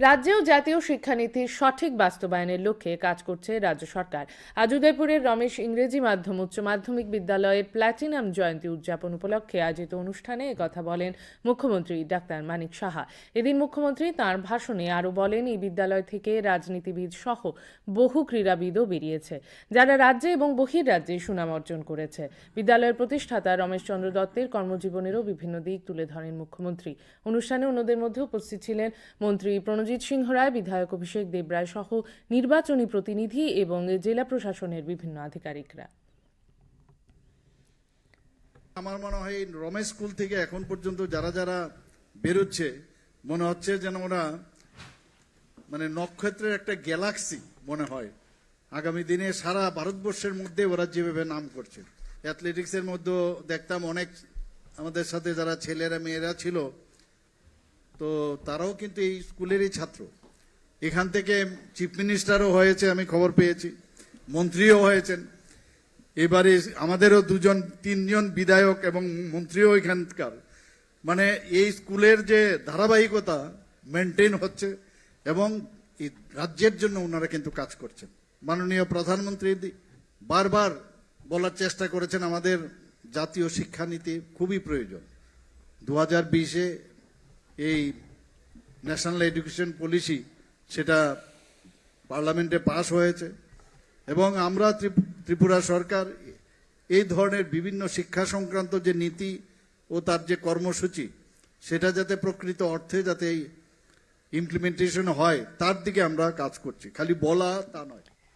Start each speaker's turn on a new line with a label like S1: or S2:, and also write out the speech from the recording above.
S1: রাজ্যেও জাতীয় শিক্ষানীতির সঠিক বাস্তবায়নের লক্ষ্যে কাজ করছে রাজ্য সরকার। আজ উদয়পুরের রমেশ ইংরেজি মাধ্যম উচ্চ মাধ্যমিক বিদ্যালয়ের প্ল্যাটিনাম জয়ন্তী উদযাপন উপলক্ষে আয়োজিত অনুষ্ঠানে কথা বলেন মুখ্যমন্ত্রী ডাক্তার মানিক সাহা। এদিন মুখ্যমন্ত্রী তাঁর ভাষণে আরও বলেন, এই বিদ্যালয় থেকে রাজনীতিবিদ সহ বহু ক্রীড়াবিদও বেরিয়েছে, যারা রাজ্যে এবং বহির্রাজ্যে সুনাম অর্জন করেছে। বিদ্যালয়ের প্রতিষ্ঠাতা রমেশ চন্দ্র দত্তের কর্মজীবনেরও বিভিন্ন দিক তুলে ধরেন মুখ্যমন্ত্রী। অনুষ্ঠানে অন্যদের মধ্যে উপস্থিত ছিলেন মন্ত্রী প্রণজিৎ সিংহ রায়, বিধায়ক অভিষেক দেবরায় সহ নির্বাচনী প্রতিনিধি এবং জেলা প্রশাসনের বিভিন্ন আধিকারিকরা।
S2: আমার মনে হয় রমেশ স্কুল থেকে এখন পর্যন্ত যারা যারা বেরোচ্ছে, মনে হচ্ছে যেন ওরা মানে নক্ষত্রের একটা গ্যালাক্সি মনে হয়। আগামী দিনে সারা ভারতবর্ষের মধ্যে ওরা যেভাবে নাম করছে। অ্যাথলেটিক্সের মধ্যে দেখতাম অনেক আমাদের সাথে যারা ছেলেরা, মেয়েরা ছিল তো তারাও কিন্তু এই স্কুলেরই ছাত্র। এখান থেকে চিফ মিনিস্টারও হয়েছে, আমি খবর পেয়েছি। মন্ত্রীও হয়েছেন। এবারে আমাদেরও দুজন, তিনজন বিধায়ক এবং মন্ত্রীও এখানকার। মানে এই স্কুলের যে ধারাবাহিকতা মেনটেন হচ্ছে এবং রাজ্যের জন্য ওনারা কিন্তু কাজ করছেন। মাননীয় প্রধানমন্ত্রী বারবার বলার চেষ্টা করেছেন আমাদের জাতীয় শিক্ষানীতি খুবই প্রয়োজন। দু হাজার বিশে এই ন্যাশনাল এডুকেশন পলিসি সেটা পার্লামেন্টে পাশ হয়েছে এবং আমরা ত্রিপুরা সরকার এই ধরনের বিভিন্ন শিক্ষা সংক্রান্ত যে নীতি ও তার যে কর্মসূচি সেটা যাতে প্রকৃত অর্থে যাতে ইমপ্লিমেন্টেশন হয়, তার দিকে আমরা কাজ করছি। খালি বলা তা নয়।